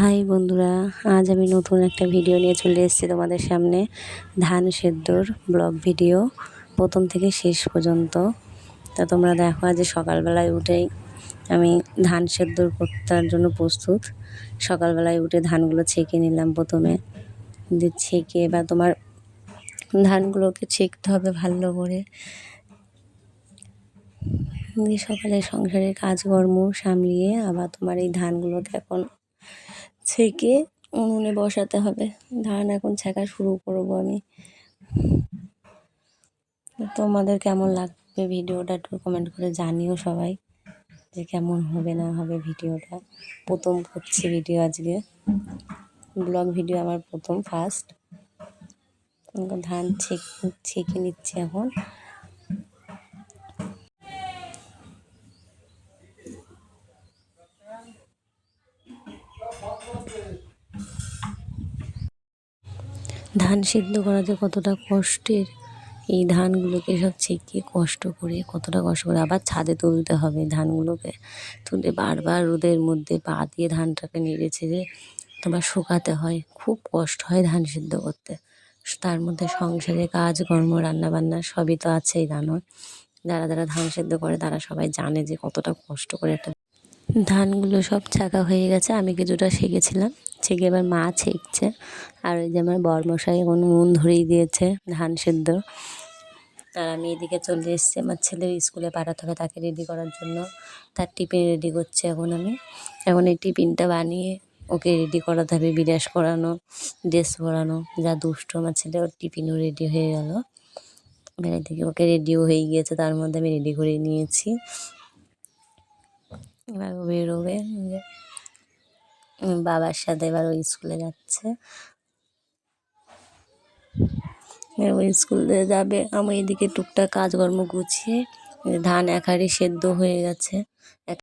High বন্ধুরা, আজ আমি নতুন একটা ভিডিও নিয়ে চলে এসেছি তোমাদের সামনে, ধান সেদ্ধর ব্লগ ভিডিও, প্রথম থেকে শেষ পর্যন্ত। তা তোমরা দেখো, আজ সকালবেলায় উঠেই আমি ধান সেদ্ধর করতার জন্য প্রস্তুত। সকালবেলায় উঠে ধানগুলো ছেঁকে নিলাম প্রথমে। দিয়ে ছেঁকে বা তোমার ধানগুলোকে ছেঁকতে হবে ভালো করে। সকালে সংসারের কাজকর্ম সামলিয়ে আবার তোমার এই ধানগুলোকে এখন ছেঁকে উনুনে বসাতে হবে। ধান এখন ছেঁকা শুরু করব আমি। তোমাদের কেমন লাগবে ভিডিওটা একটু কমেন্ট করে জানিও সবাই যে কেমন হবে না হবে ভিডিওটা। প্রথম করছি ভিডিও আজকে। ব্লগ ভিডিও আমার প্রথম ফার্স্ট ধান ছেঁক ছেঁকে নিচ্ছি এখন। ধান সিদ্ধ করা যে কতটা কষ্টের, এই ধানগুলোকে সব ছেঁকে কষ্ট করে কতটা কষ্ট করে আবার ছাদে তুলতে হবে ধানগুলোকে। তুলে বারবার রোদের মধ্যে পা দিয়ে ধানটাকে নেড়ে ছেড়ে তোমার শুকাতে হয়। খুব কষ্ট হয় ধান সিদ্ধ করতে। তার মধ্যে সংসারে কাজকর্ম রান্নাবান্না সবই তো আছেই জানো। যারা যারা ধান সেদ্ধ করে তারা সবাই জানে যে কতটা কষ্ট করে একটা ধানগুলো সব ছাকা হয়ে গেছে, আমি কিছুটা শিখেছিলাম। ছেঁকে এবার মা ছেঁকছে, আর ওই যে আমার বরমশাই এখন উনুন ধরিয়ে দিয়েছে, ধান সেদ্ধ। আর আমি এদিকে চলে এসেছি, আমার ছেলের স্কুলে পাঠাতে হবে তাকে রেডি করার জন্য। তার টিফিন রেডি করছি এখন আমি। এখন এই টিফিনটা বানিয়ে ওকে রেডি করাতে হবে বিরাস করানো ড্রেস পরানো। যা দুষ্ট আমার ছেলে, ওর টিফিনও রেডি হয়ে গেল। এবার এদিকে ওকে রেডিও হয়ে গিয়েছে, তার মধ্যে আমি রেডি করে নিয়েছি। এবার বেরোবে। বাবার সাথে এবার ওই স্কুলে যাচ্ছে। ওই স্কুলে যাবে। আমি এদিকে টুকটাক কাজকর্ম গুছিয়ে, ধান, একারে সেদ্ধ হয়ে গেছে।